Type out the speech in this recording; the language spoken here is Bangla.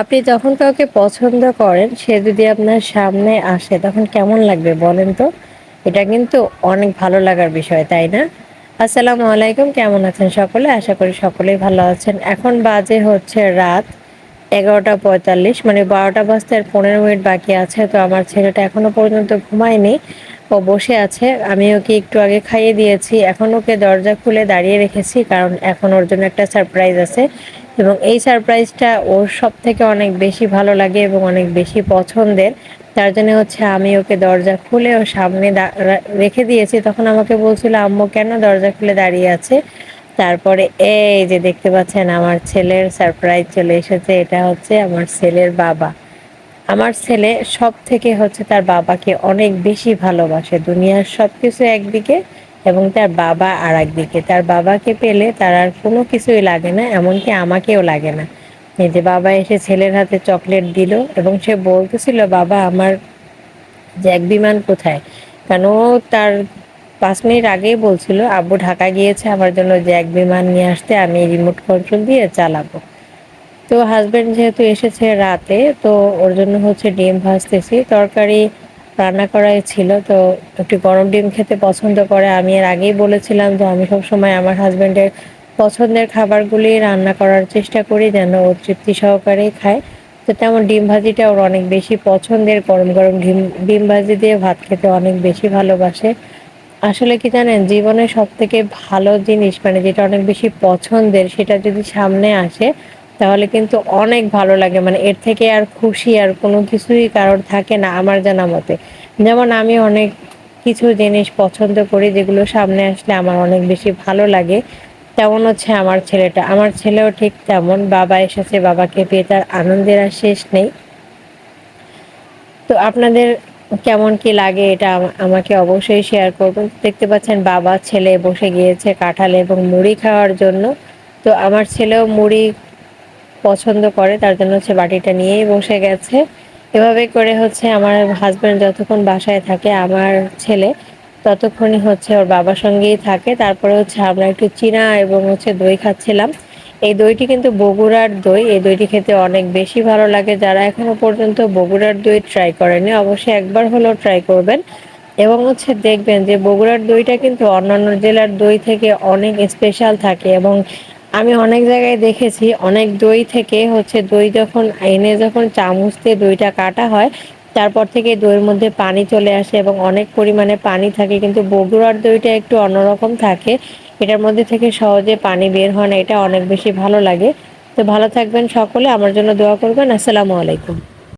আপনি যখন কাউকে পছন্দ করেন সে যদি আপনার সামনে আসে তখন কেমন লাগবে বলেন তো? এটা কিন্তু অনেক ভালো লাগার বিষয়, তাই না? আসসালামু আলাইকুম কেমন আছেন সকলে? আশা করি সকলেই ভালো আছেন। এখন বাজে হচ্ছে রাত ১১টা ৪৫ মানে ১২টা বাজতে আর ১৫ মিনিট বাকি আছে। তো আমার ছেলেটা এখনও পর্যন্ত ঘুমায়নি। ও বসে আছে। আমি ওকে একটু আগে খাইয়ে দিয়েছি। এখন ওকে দরজা খুলে দাঁড়িয়ে রেখেছি কারণ এখন ওর জন্য একটা সারপ্রাইজ আছে। এবং এই সারপ্রাইজটা ওর সব থেকে অনেক বেশি ভালো লাগে এবং অনেক বেশি পছন্দের। তার জন্য হচ্ছে আমি ওকে দরজা খুলে ওর সামনে রেখে দিয়েছি। তখন আমাকে বলছিল, "আম্মু কেন দরজা খুলে দাঁড়িয়ে আছে?" তারপরে এই যে দেখতে পাচ্ছেন আমার ছেলের সারপ্রাইজ চলে এসেছে। এটা হচ্ছে আমার ছেলের বাবা। আমার ছেলে সব থেকে হচ্ছে তার বাবাকে অনেক বেশি ভালোবাসে। দুনিয়ার সব কিছু একদিকে এবং তার বাবা আর একদিকে তার বাবাকে পেলে তার আর কোনো কিছুই লাগে না, এমনকি আমাকেও লাগে না। এই যে বাবা এসে ছেলের হাতে চকলেট দিল এবং সে বলতেছিল, "বাবা আমার জ্যাক বিমান কোথায়?" কেন তার পাঁচ মিনিট আগেই বলছিল, "আব্বু ঢাকা গিয়েছে আমার জন্য জ্যাক বিমান নিয়ে আসতে, আমি রিমোট কন্ট্রোল দিয়ে চালাবো।" তো হাসব্যান্ড যেহেতু এসেছে রাতে, তো ওর জন্য হচ্ছে ডিম ভাজতেছি। তরকারি রান্না করাই ছিল। তো একটু গরম ডিম খেতে পছন্দ করে। আমি এর আগেই বলেছিলাম যে আমি সবসময় আমার হাজব্যান্ডের পছন্দের খাবারগুলি রান্না করার চেষ্টা করি যেন ও তৃপ্তি সহকারেই খায়। তো তেমন ডিম ভাজিটা ওর অনেক বেশি পছন্দের। গরম, গরম ডিম ডিম ভাজি দিয়ে ভাত খেতে অনেক বেশি ভালোবাসে। আসলে কি জানেন জীবনের সবথেকে ভালো জিনিস মানে যেটা অনেক বেশি পছন্দের সেটা যদি সামনে আসে তাহলে কিন্তু অনেক ভালো লাগে। মানে এর থেকে আর খুশি আর কোনো কিছুই কারোর থাকে না আমার জানা মতে। যেমন আমি অনেক কিছু জিনিস পছন্দ করি যেগুলো সামনে আসলে আমার অনেক বেশি ভালো লাগে। তেমন হচ্ছে আমার ছেলেটা। আমার ছেলেও ঠিক তেমন। বাবা এসেছে, বাবাকে পেয়ে তার আনন্দের আর শেষ নেই। তো আপনাদের কেমন কি লাগে এটা আমাকে অবশ্যই শেয়ার করবেন। দেখতে পাচ্ছেন বাবা ছেলে বসে গিয়েছে কাঁঠাল এবং মুড়ি খাওয়ার জন্য। তো আমার ছেলেও মুড়ি পছন্দ করে, তার জন্য হচ্ছে বাটিটা নিয়েই বসে গেছে। এভাবে করে হচ্ছে আমার হাজব্যান্ড যতক্ষণ বাসায় থাকে, আমার ছেলে, ততক্ষণই হচ্ছে ওর বাবার সঙ্গেই থাকে। তারপরে হচ্ছে আমরা একটু চিনা এবং হচ্ছে দই খাচ্ছিলাম। এই দইটি কিন্তু বগুড়ার দই। এই দইটি খেতে অনেক বেশি ভালো লাগে। যারা এখনও পর্যন্ত বগুড়ার দই ট্রাই করেনি, অবশ্যই একবার হলেও ট্রাই করবেন। এবং হচ্ছে দেখবেন যে বগুড়ার দইটা কিন্তু অন্যান্য জেলার দই থেকে অনেক স্পেশাল থাকে এবং আমি অনেক জায়গায় দেখেছি, অনেক দই থেকে হচ্ছে দই যখন এনে যখন চামচ দিয়ে দইটা কাটা হয়, তারপর থেকে দইয়ের মধ্যে পানি চলে আসে এবং অনেক পরিমাণে পানি থাকে, কিন্তু বগুড়ার দইটা একটু অন্যরকম থাকে। এটার মধ্যে থেকে সহজে পানি বের হয় না। এটা অনেক বেশি ভালো লাগে। তো ভালো থাকবেন সকলে। আমার জন্য দোয়া করবেন। আসসালামু আলাইকুম।